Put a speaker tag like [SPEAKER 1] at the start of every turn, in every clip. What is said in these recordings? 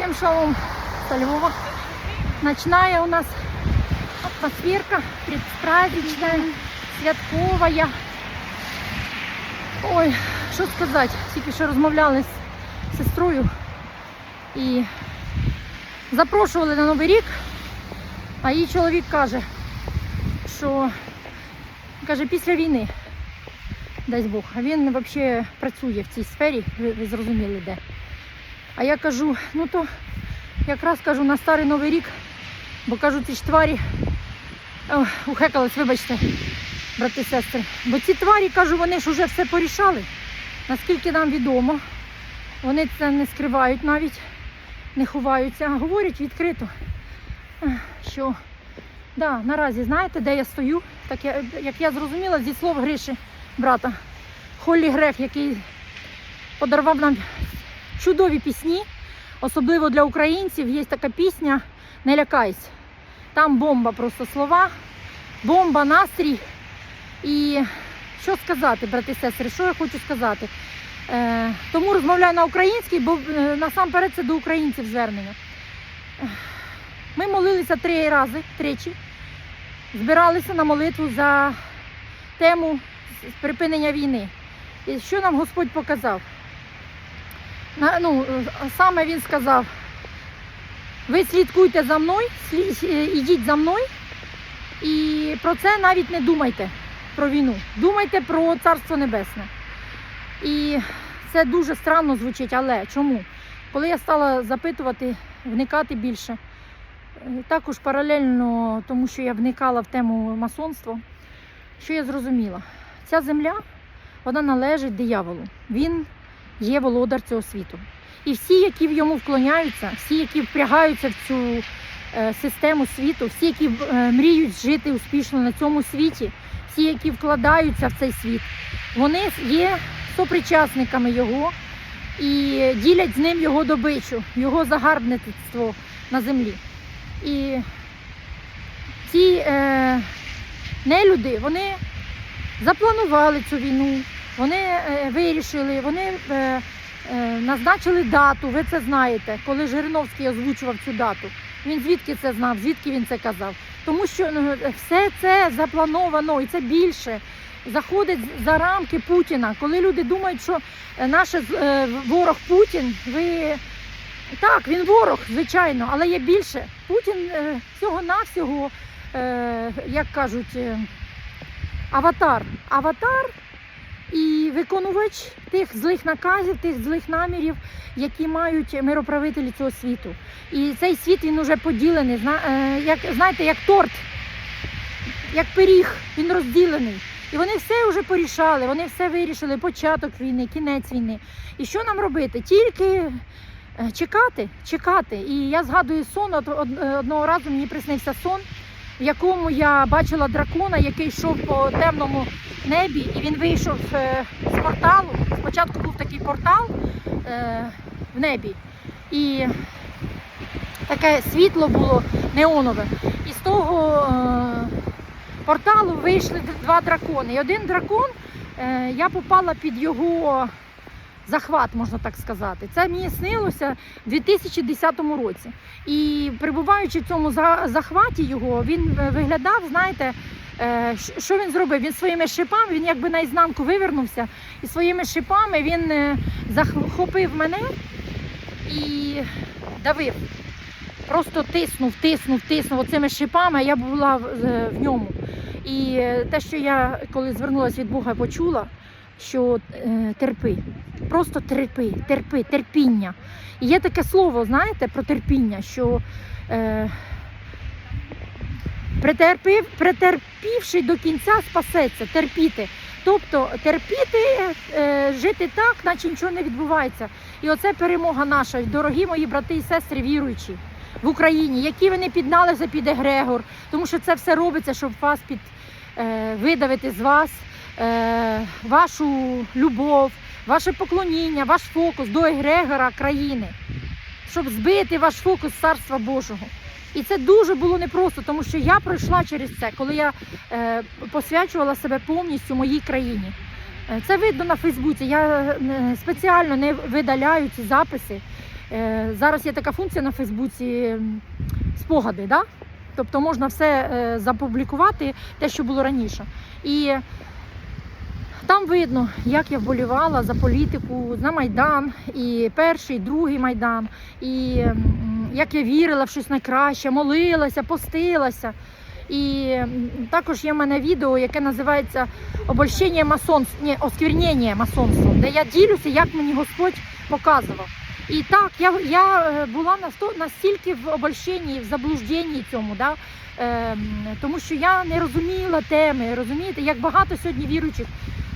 [SPEAKER 1] Всем шалом со Львова. Ночная у нас атмосферка предпраздничная, святковая. Ой, що сказати, тільки що розмовляли з сестрою і запрошували на Новий рік, а її чоловік каже, що каже, після війни, дасть Бог, він взагалі працює в цій сфері, ви зрозуміли де. А я кажу, ну то якраз кажу на старий новий рік, бо кажу, ці ж тварі ухекались, вибачте, брати сестри. Бо ці тварі, кажу, вони ж вже все порішали. Наскільки нам відомо, вони це не скривають навіть, не ховаються, а говорять відкрито, що да, наразі знаєте, де я стою, так я, як я зрозуміла зі слов Гриші, брата, Холлі Грех, який подарував нам чудові пісні, особливо для українців. Є така пісня Не лякайся. Там бомба, просто слова, бомба, настрій. І що сказати, брати сестри, що я хочу сказати? Е, тому розмовляю на українській, бо е, насамперед це до українців звернення. Ми молилися три рази, тричі, збиралися на молитву за тему припинення війни. І що нам Господь показав? Ну, саме він сказав, ви слідкуйте за мною, е, ідіть за мною і про це навіть не думайте, про війну. Думайте про Царство Небесне. І це дуже странно звучить, але чому? Коли я стала запитувати, вникати більше, е, також паралельно тому, що я вникала в тему масонства, що я зрозуміла? Ця земля, вона належить дияволу. Він є володар цього світу. І всі, які в йому вклоняються, всі, які впрягаються в цю е, систему світу, всі, які е, мріють жити успішно на цьому світі, всі, які вкладаються в цей світ, вони є сопричасниками його і ділять з ним його добичу, його загарбництво на землі. І ці е, нелюди, вони запланували цю війну, вони е, вирішили, вони е, е, назначили дату, ви це знаєте, коли Жириновський озвучував цю дату. Він звідки це знав, звідки він це казав. Тому що ну, все це заплановано і це більше заходить за рамки Путіна. Коли люди думають, що наш ворог Путін, ви так, він ворог, звичайно, але є більше. Путін всього-навсього, як кажуть, аватар. Аватар і виконувач тих злих наказів, тих злих намірів, які мають мироправителі цього світу. І цей світ він уже поділений, зна- е, як, знаєте, як торт, як пиріг, він розділений. І вони все вже порішали, вони все вирішили, початок війни, кінець війни. І що нам робити? Тільки е, чекати, чекати. І я згадую сон, от, е, одного разу мені приснився сон, в якому я бачила дракона, який йшов по темному небі, і він вийшов е, з порталу. Спочатку був такий портал е, в небі, і таке світло було неонове. І з того е, порталу вийшли два дракони. І один дракон, я попала під його захват, можна так сказати. Це мені снилося в 2010 році. І перебуваючи в цьому захваті його, він виглядав, знаєте, е, що він зробив? Він своїми шипами, він якби наізнанку вивернувся, і своїми шипами він е, захопив мене і давив. Просто тиснув, тиснув, тиснув оцими шипами, а я була в, ньому. І е, те, що я коли звернулася від Бога, почула, що е, терпи, просто терпи, терпи, терпіння. І є таке слово, знаєте, про терпіння, що е, претерпів, претерпівши до кінця спасеться, терпіти. Тобто терпіти, е, жити так, наче нічого не відбувається. І оце перемога наша, дорогі мої брати і сестри, віруючі в Україні, які ви не підналися під Егрегор, тому що це все робиться, щоб вас під е, видавити з вас вашу любов, ваше поклоніння, ваш фокус до Егрегора країни, щоб збити ваш фокус царства Божого. І це дуже було непросто, тому що я пройшла через це, коли я е, посвячувала себе повністю моїй країні. Е, Це видно на Фейсбуці. Я е, спеціально не видаляю ці записи. Е, Зараз є така функція на Фейсбуці спогади, да? тобто можна все е, запублікувати, те, що було раніше. І там видно, як я вболівала за політику, за Майдан, і перший, і другий Майдан, і як я вірила в щось найкраще, молилася, постилася. І також є в мене відео, яке називається Обольщення масонства, ні, осквернення масонством, де я ділюся, як мені Господь показував. І так, я, я е, була настільки в обольщенні, в заблужденні цьому, да? ем, тому що я не розуміла теми, розумієте, як багато сьогодні віруючих.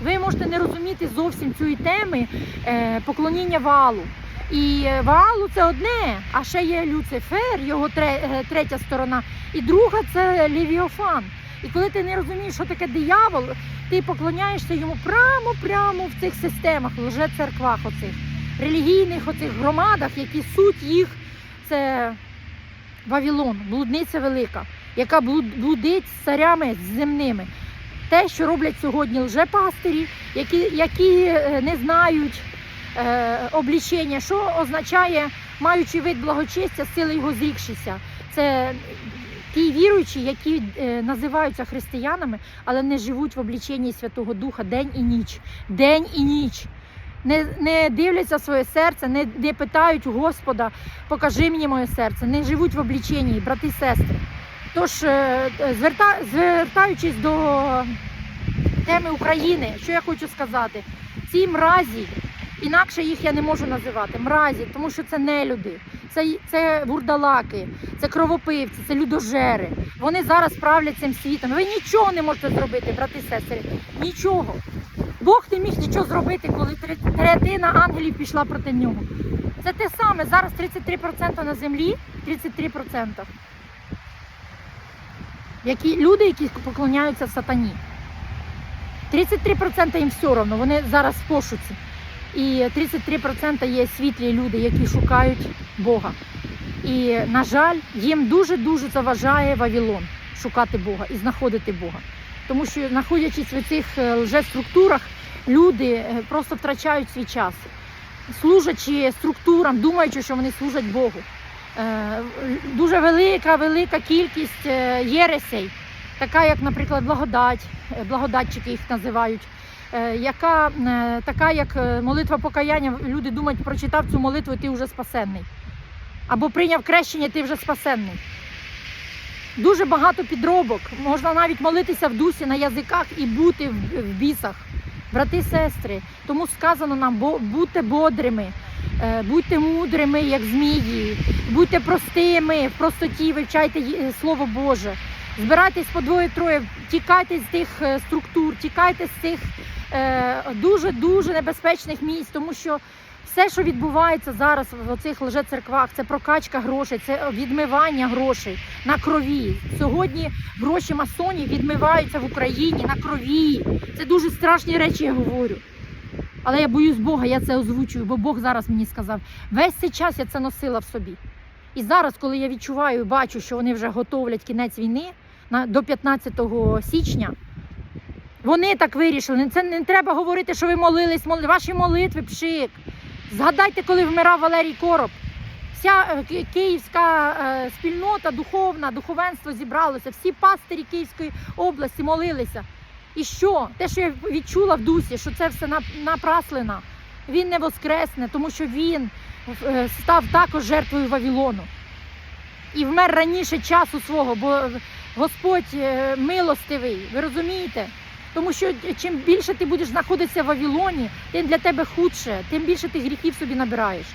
[SPEAKER 1] Ви можете не розуміти зовсім цієї теми е, поклоніння валу. І е, Ваалу це одне, а ще є Люцифер, його е, третя сторона, і друга це Левіофан. І коли ти не розумієш, що таке диявол, ти поклоняєшся йому прямо-прямо в цих системах, лже-церквах оцих, релігійних оцих громадах, які суть їх це Вавилон, блудниця велика, яка блудить з царями земними. Те, що роблять сьогодні лжепастирі, які, які е, не знають е, облічення, що означає, маючи вид благочестя, сили його зрікшися. Це ті віруючі, які е, називаються християнами, але не живуть в обліченні Святого Духа день і ніч. День і ніч. Не, не дивляться своє серце, не, не питають Господа, покажи мені моє серце, не живуть в обліченні, брати і сестри. Тож, е, е, зверта, звертаючись до теми України, що я хочу сказати, ці мразі, інакше їх я не можу називати, мразі, тому що це не люди, це, це вурдалаки, це кровопивці, це людожери. Вони зараз правлять цим світом. Ви нічого не можете зробити, брати і сестри. Нічого. Бог не міг нічого зробити, коли третина ангелів пішла проти нього. Це те саме. Зараз 33% на землі, 33%. Які, люди, які поклоняються сатані. 33% їм все одно, вони зараз в пошуці. І 33% є світлі люди, які шукають Бога. І, на жаль, їм дуже-дуже заважає Вавилон шукати Бога і знаходити Бога. Тому що, знаходячись в цих е, лжеструктурах, люди е, просто втрачають свій час, служачи структурам, думаючи, що вони служать Богу. Е, Дуже велика, велика кількість е, єресей, така як, наприклад, благодать, е, благодатчики їх називають. Яка така, як молитва покаяння, люди думають, прочитав цю молитву, ти вже спасенний. Або прийняв крещення, ти вже спасенний. Дуже багато підробок. Можна навіть молитися в дусі на язиках і бути в, бісах. Брати, сестри, тому сказано нам, будьте бодрими, будьте мудрими, як змії, будьте простими, в простоті вивчайте Слово Боже. Збирайтесь по двоє-троє, тікайте з тих е, структур, тікайте з цих е, дуже-дуже небезпечних місць, тому що все, що відбувається зараз в оцих лжецерквах, це прокачка грошей, це відмивання грошей на крові. Сьогодні гроші масонів відмиваються в Україні на крові. Це дуже страшні речі, я говорю. Але я боюсь Бога, я це озвучую, бо Бог зараз мені сказав. Весь цей час я це носила в собі. І зараз, коли я відчуваю і бачу, що вони вже готовлять кінець війни до 15 січня, вони так вирішили. Це не треба говорити, що ви молились, моли... ваші молитви, пшик. Згадайте, коли вмирав Валерій Короб. Вся е, київська е, спільнота, духовна, духовенство зібралося, всі пастирі Київської області молилися. І що? Те, що я відчула в дусі, що це все напраслина. Він не воскресне, тому що він е, став також жертвою Вавилону. І вмер раніше часу свого, бо Господь е, милостивий, ви розумієте? Тому що чим більше ти будеш знаходитися в Вавилоні, тим для тебе худше, тим більше ти гріхів собі набираєш.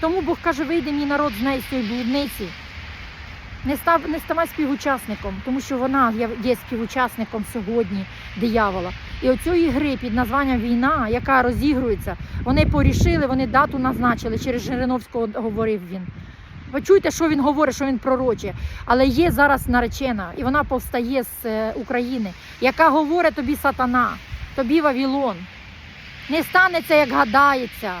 [SPEAKER 1] Тому Бог каже, вийди мій народ з неї з цієї блудниці. Не став не ставай співучасником, тому що вона є, співучасником сьогодні диявола. І оцієї гри під названням війна, яка розігрується, вони порішили, вони дату назначили. Через Жириновського говорив він. Почуйте, що він говорить, що він пророче. Але є зараз наречена, і вона повстає з е, України, яка говорить тобі сатана, тобі Вавилон. Не станеться, як гадається,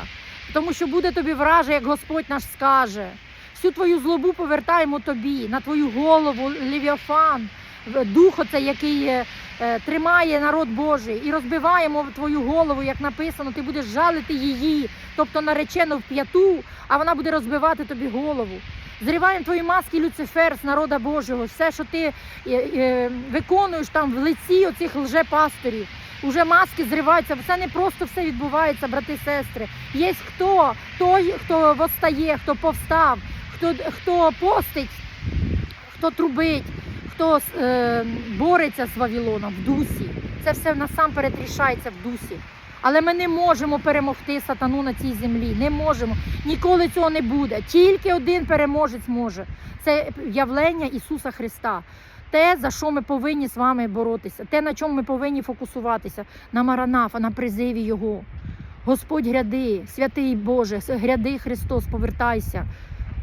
[SPEAKER 1] тому що буде тобі враже, як Господь наш скаже. Всю твою злобу повертаємо тобі, на твою голову, Левіафан, дух, оце, який е, е, тримає народ Божий, і розбиваємо твою голову, як написано, ти будеш жалити її, тобто наречену в п'яту, а вона буде розбивати тобі голову. Зриваємо твої маски, Люцифер з народа Божого, все, що ти е, е, виконуєш там в лиці оцих лжепасторів. Уже маски зриваються, все не просто все відбувається, брати сестри. Є хто, той, хто восстає, хто повстав, хто, хто постить, хто трубить, хто е, бореться з Вавилоном в дусі. Це все насамперед рішається в дусі. Але ми не можемо перемогти сатану на цій землі. Не можемо. Ніколи цього не буде. Тільки один переможець може. Це явлення Ісуса Христа. Те, за що ми повинні з вами боротися, те, на чому ми повинні фокусуватися, на Маранафа, на призиві Його. Господь гряди, святий Боже, гряди Христос, повертайся.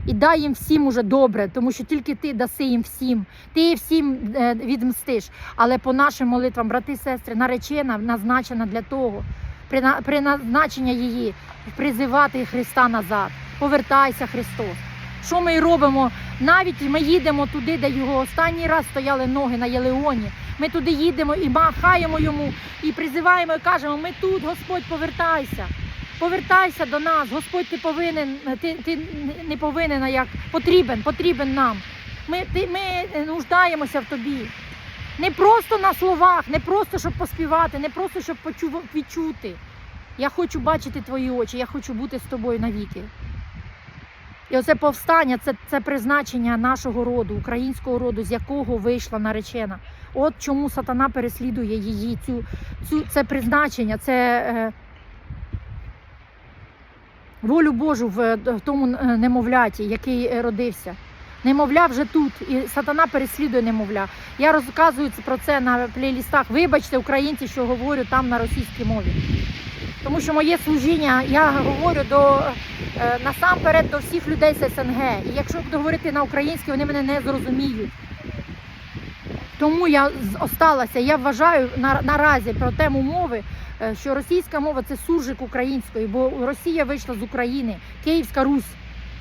[SPEAKER 1] І дай їм всім уже добре, тому що тільки ти даси їм всім, ти всім е, відмстиш. Але по нашим молитвам, брати сестри, наречена назначена для того, прина- призначення її призивати Христа назад. Повертайся, Христос. Що ми й робимо? Навіть ми їдемо туди, де його останній раз стояли ноги на Єлеоні. Ми туди їдемо і махаємо йому, і призиваємо, і кажемо: ми тут, Господь, повертайся. Повертайся до нас, Господь, ти повинен, ти, ти не повинен, а як потрібен, потрібен нам. Ми, ти, ми нуждаємося в тобі. Не просто на словах, не просто щоб поспівати, не просто щоб почу, відчути. Я хочу бачити твої очі, я хочу бути з тобою навіки. І оце повстання це, це призначення нашого роду, українського роду, з якого вийшла наречена. От чому сатана переслідує її, цю, цю, це призначення, це е, волю Божу в, в тому е, немовляті, який е, родився. Немовля вже тут, і сатана переслідує немовля. Я розказую про це на плейлістах. Вибачте, українці, що говорю там на російській мові. Тому що моє служіння, я говорю до е, насамперед до всіх людей з СНГ. І якщо буду говорити на українській, вони мене не зрозуміють. Тому я осталася. Я вважаю на, наразі про тему мови, е, що російська мова це суржик української, бо Росія вийшла з України, Київська Русь.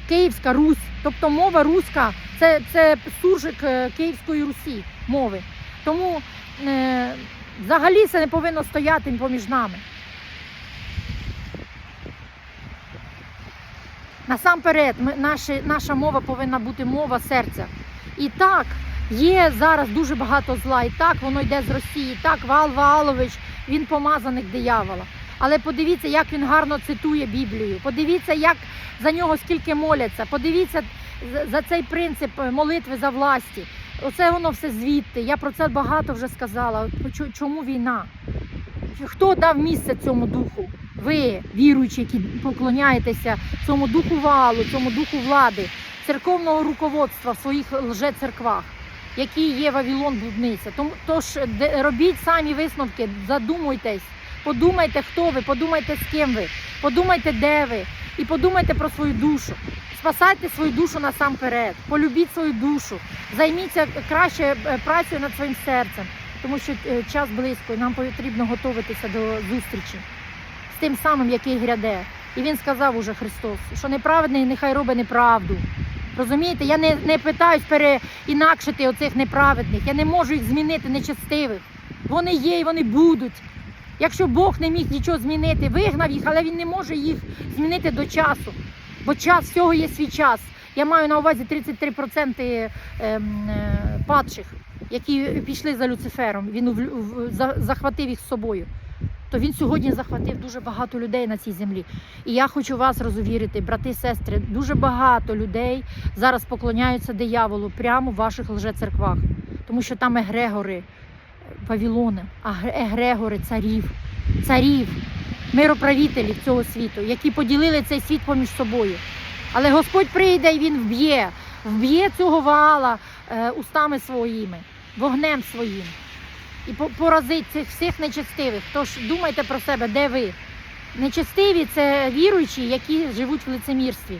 [SPEAKER 1] Київська Русь, тобто мова руська, це, це суржик е, Київської Русі мови. Тому е, взагалі це не повинно стояти поміж нами. Насамперед, ми, наші, наша мова повинна бути мова серця. І так, є зараз дуже багато зла, і так воно йде з Росії. Так, Вал Ваалович, він помазаник диявола. Але подивіться, як він гарно цитує Біблію. Подивіться, як за нього скільки моляться. Подивіться за- цей принцип е, молитви за власті. Оце воно все звідти. Я про це багато вже сказала. Чому війна? Хто дав місце цьому духу? Ви, віруючі, які поклоняєтеся цьому духу валу, цьому духу влади, церковного руководства в своїх лжецерквах, які є Вавилон блудниця. Тому тож робіть самі висновки, задумуйтесь, подумайте, хто ви, подумайте, з ким ви, подумайте, де ви, і подумайте про свою душу. Спасайте свою душу насамперед, полюбіть свою душу, займіться краще е, працею над своїм серцем, тому що е, час близько, і нам потрібно готуватися до зустрічі з тим самим, який гряде. І він сказав уже Христос, що неправедний нехай робить неправду. Розумієте, я не, не питаюсь переінакшити оцих неправедних. Я не можу їх змінити нечестивих. Вони є і вони будуть. Якщо Бог не міг нічого змінити, вигнав їх, але він не може їх змінити до часу. Бо час всього є свій час. Я маю на увазі 33% ем, е, падших, які пішли за Люцифером. Він захватив їх з собою. То він сьогодні захватив дуже багато людей на цій землі. І я хочу вас розувірити, брати, сестри, дуже багато людей зараз поклоняються дияволу прямо в ваших лжецерквах, тому що там егрегори е, Вавилони, егрегори царів, царів, мироправителів цього світу, які поділили цей світ поміж собою. Але Господь прийде і він вб'є, вб'є цього ваала е, устами своїми, вогнем своїм і поразить цих всіх нечестивих. Тож думайте про себе, де ви. Нечестиві це віруючі, які живуть в лицемірстві.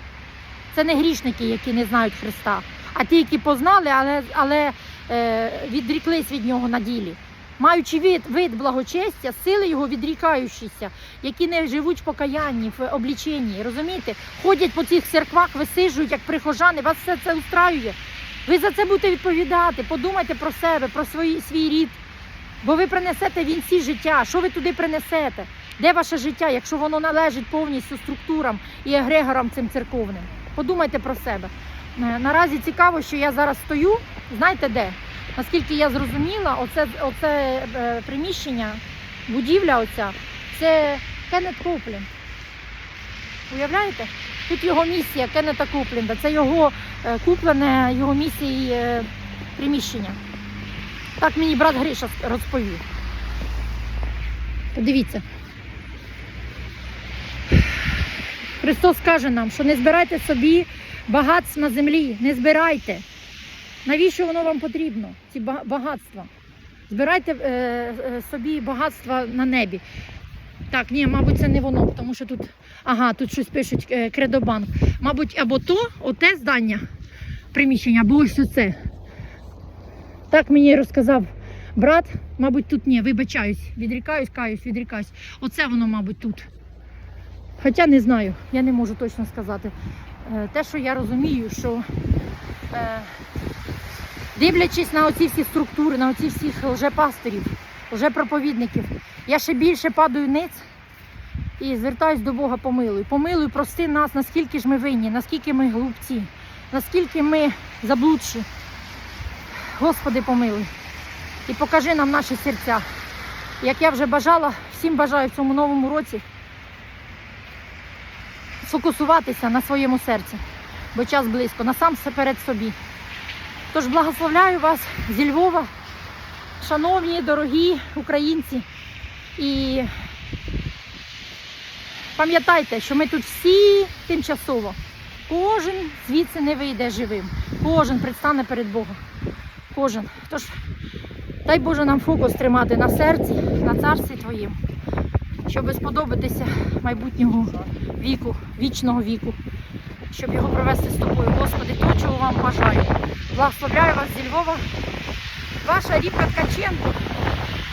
[SPEAKER 1] Це не грішники, які не знають Христа, а ті, які познали, але, але е, відріклись від нього на ділі. Маючи від, вид благочестя, сили його відрікаючися, які не живуть в покаянні, в обліченні. Розумієте? Ходять по цих церквах, висиджують, як прихожани, вас все це устраює. Ви за це будете відповідати. Подумайте про себе, про свої, свій рід. Бо ви принесете вінці життя. Що ви туди принесете? Де ваше життя, якщо воно належить повністю структурам і егрегорам цим церковним? Подумайте про себе. Е, Наразі цікаво, що я зараз стою. Знаєте де? Наскільки я зрозуміла, оце, оце е, приміщення, будівля оця, це Кеннет Копленд. Уявляєте? Тут його місія Кеннета Купленда. Це його е, куплене його місії приміщення. Так мені брат Гриша розповів. Подивіться. Христос каже нам, що не збирайте собі багатств на землі, не збирайте. Навіщо воно вам потрібно, ці багатства? Збирайте е, е, собі багатства на небі. Так, ні, мабуть, це не воно, тому що тут, ага, тут щось пишуть е, Кредобанк. Мабуть, або то, оте здання приміщення, або ось оце. Так мені розказав брат. Мабуть, тут ні, вибачаюсь, відрікаюсь, каюсь, відрікаюсь. Оце воно, мабуть, тут. Хоча не знаю, я не можу точно сказати. Е, Те, що я розумію, що е, дивлячись на оці всі структури, на оці всіх лжепасторів, лжепроповідників, я ще більше падаю ниць і звертаюсь до Бога помилуй. Помилуй, прости нас, наскільки ж ми винні, наскільки ми глупці, наскільки ми заблудші. Господи, помилуй. І покажи нам наші серця. Як я вже бажала, всім бажаю в цьому новому році сфокусуватися на своєму серці, бо час близько, насамперед собі. Тож благословляю вас зі Львова, шановні, дорогі українці. І пам'ятайте, що ми тут всі тимчасово. Кожен звідси не вийде живим. Кожен предстане перед Богом. Кожен. Тож, дай Боже нам фокус тримати на серці, на царстві Твоїм, щоб сподобатися майбутнього віку, вічного віку, щоб його провести з тобою. Господи, то, чого вам бажаю. Благословляю вас зі Львова. Ваша Рібка Ткаченко.